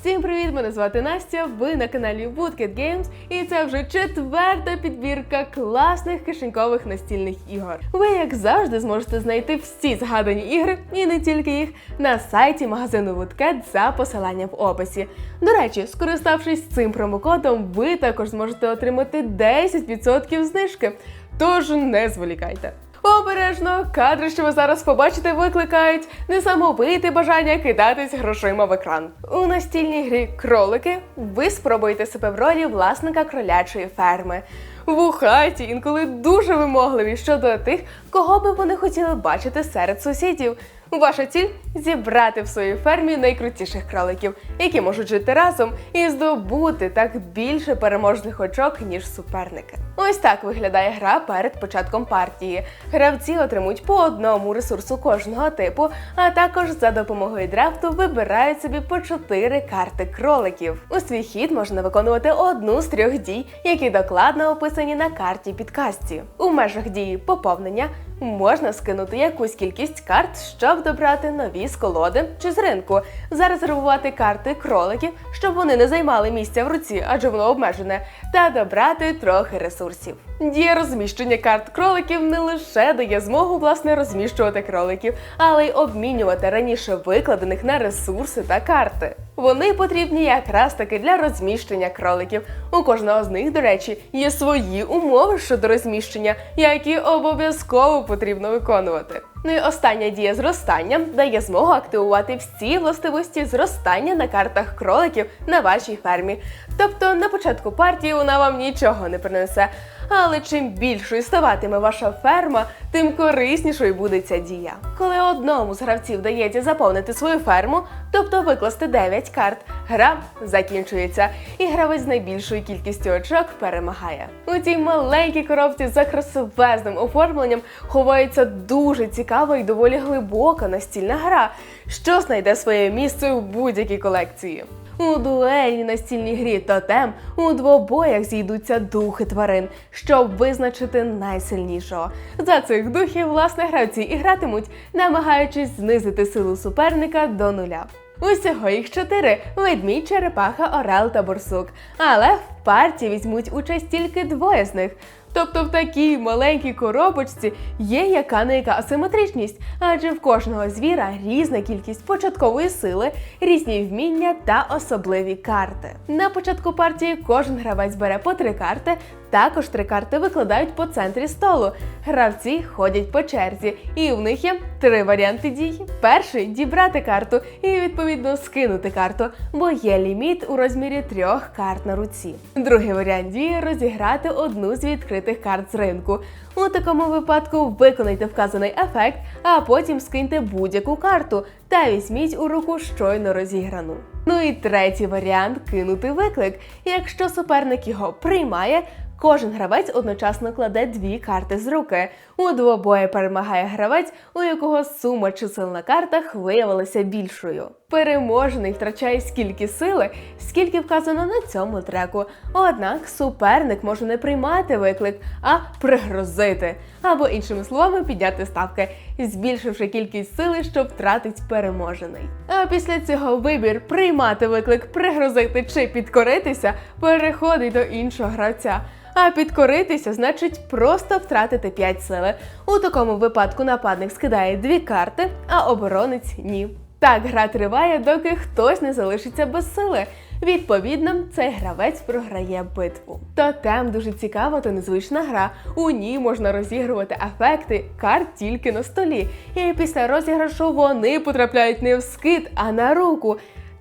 Всім привіт! Мене звати Настя. Ви на каналі Woodcat Games, і це вже четверта підбірка класних кишенькових настільних ігор. Ви, як завжди, зможете знайти всі згадані ігри і не тільки їх на сайті магазину Woodcat за посиланням в описі. До речі, скориставшись цим промокодом, ви також зможете отримати 10% знижки. Тож не зволікайте. Обережно, кадри, що ви зараз побачите, викликають несамовите бажання кидатись грошима в екран. У настільній грі кролики ви спробуєте себе в ролі власника кролячої ферми. Вухаті інколи дуже вимогливі щодо тих, кого би вони хотіли бачити серед сусідів. Ваша ціль зібрати в своїй фермі найкрутіших кроликів, які можуть жити разом і здобути так більше переможних очок, ніж суперники. Ось так виглядає гра перед початком партії. Гравці отримують по одному ресурсу кожного типу, а також за допомогою драфту вибирають собі по чотири карти кроликів. У свій хід можна виконувати одну з трьох дій, які докладно описані на карті підкасті. У межах дії поповнення можна скинути якусь кількість карт, щоб добрати нові з колоди чи з ринку, зарезервувати карти кроликів, щоб вони не займали місця в руці, адже воно обмежене, та добрати трохи ресурсів. Дія розміщення карт кроликів не лише дає змогу власне розміщувати кроликів, але й обмінювати раніше викладених на ресурси та карти. Вони потрібні якраз таки для розміщення кроликів. У кожного з них, до речі, є свої умови щодо розміщення, які обов'язково потрібно виконувати. Ну і остання дія зростання дає змогу активувати всі властивості зростання на картах кроликів на вашій фермі. Тобто на початку партії вона вам нічого не принесе. Але чим більшою ставатиме ваша ферма, тим кориснішою буде ця дія. Коли одному з гравців дається заповнити свою ферму, тобто викласти 9 карт, гра закінчується, і гравець з найбільшою кількістю очок перемагає. У цій маленькій коробці за красивезним оформленням ховається дуже цікава і доволі глибока настільна гра, що знайде своє місце у будь-якій колекції. У дуельній настільній грі тотем у двобоях зійдуться духи тварин, щоб визначити найсильнішого. За цих духів власне гравці і гратимуть, намагаючись знизити силу суперника до нуля. Усього їх чотири: ведмідь, черепаха, орел та борсук. Але в партії візьмуть участь тільки двоє з них. Тобто в такій маленькій коробочці є яка не яка асиметричність, адже в кожного звіра різна кількість початкової сили, різні вміння та особливі карти. На початку партії кожен гравець бере по три карти, також три карти викладають по центрі столу. Гравці ходять по черзі, і в них є три варіанти дій. Перший дібрати карту і відповідно скинути карту, бо є ліміт у розмірі трьох карт на руці. Другий варіант дії розіграти одну з відкритих карт з ринку. У такому випадку виконайте вказаний ефект, а потім скиньте будь-яку карту та візьміть у руку щойно розіграну. Ну і третій варіант кинути виклик. Якщо суперник його приймає, Кожен гравець одночасно кладе дві карти з руки. У двобої перемагає гравець, у якого сума чисел на картах виявилася більшою. Переможений втрачає скільки сили, скільки вказано на цьому треку. Однак суперник може не приймати виклик, а пригрозити. Або, іншими словами, підняти ставки, збільшивши кількість сили, що втратить переможений. А після цього вибір приймати виклик, пригрозити чи підкоритися переходить до іншого гравця. А підкоритися значить просто втратити 5 сили. У такому випадку нападник скидає дві карти, а оборонець ні. Так гра триває, доки хтось не залишиться без сили. Відповідно, цей гравець програє битву. Тотем дуже цікава та незвична гра. У ній можна розігрувати ефекти карт тільки на столі. І після розіграшу вони потрапляють не в скид, а на руку.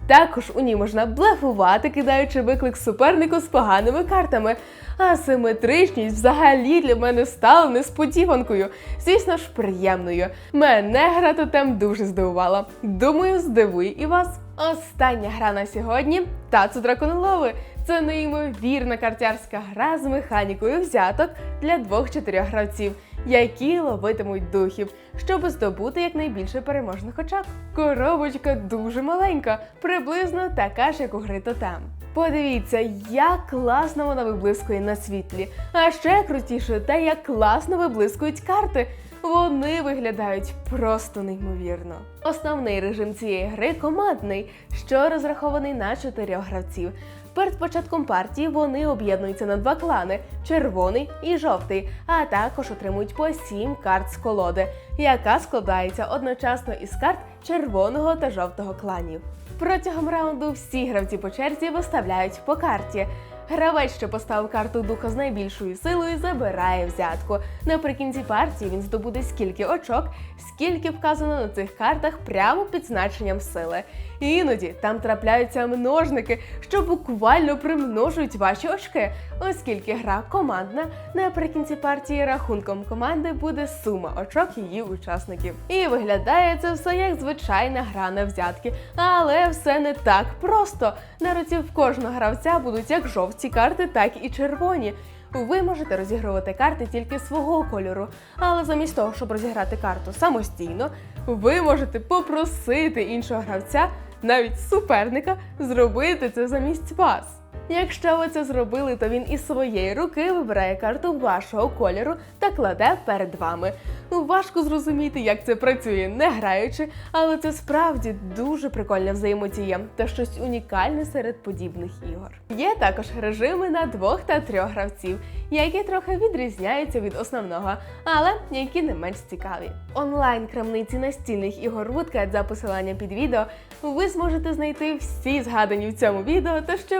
Також у ній можна блефувати, кидаючи виклик супернику з поганими картами. А симетричність взагалі для мене стала несподіванкою. Звісно ж, приємною. Мене гра тотем дуже здивувала. Думаю, здивує і вас. Остання гра на сьогодні Тацу Драконолови. Це неймовірна картярська гра з механікою взяток для двох-чотирьох гравців, які ловитимуть духів, щоб здобути якнайбільше переможних очок. Коробочка дуже маленька, приблизно така ж, як у гри Тотем. Подивіться, як класно вона виблискує на світлі. А ще крутіше те, як класно виблискують карти. Вони виглядають просто неймовірно. Основний режим цієї гри командний, що розрахований на чотирьох гравців. Перед початком партії вони об'єднуються на два клани червоний і жовтий, а також отримують по сім карт з колоди, яка складається одночасно із карт червоного та жовтого кланів. Протягом раунду всі гравці по черзі виставляють по карті. Гравець, що поставив карту духа з найбільшою силою, забирає взятку. Наприкінці партії він здобуде скільки очок, скільки вказано на цих картах прямо під значенням сили. Іноді там трапляються множники, що буквально примножують ваші очки, оскільки гра командна. Наприкінці партії рахунком команди буде сума очок її учасників. І виглядає це все як звичайна гра на взятки, але все не так просто. На руці в кожного гравця будуть як жовті карти, так і червоні. Ви можете розігрувати карти тільки свого кольору, але замість того, щоб розіграти карту самостійно, ви можете попросити іншого гравця, навіть суперника, зробити це замість вас. Якщо ви це зробили, то він із своєї руки вибирає карту вашого кольору та кладе перед вами. Ну, Важко зрозуміти, як це працює, не граючи, але це справді дуже прикольна взаємодія та щось унікальне серед подібних ігор. Є також режими на двох та трьох гравців, які трохи відрізняються від основного, але які не менш цікаві. Онлайн крамниці настільних ігор Woodcat за посиланням під відео ви зможете знайти всі згадані в цьому відео та ще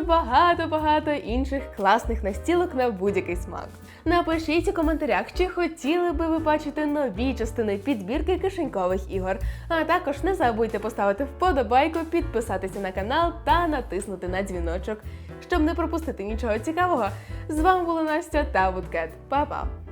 багато-багато інших класних настілок на будь-який смак. Напишіть у коментарях, чи хотіли би ви бачити нові частини підбірки кишенькових ігор. А також не забудьте поставити вподобайку, підписатися на канал та натиснути на дзвіночок, щоб не пропустити нічого цікавого. З вами була Настя та Вудкет. Па-па!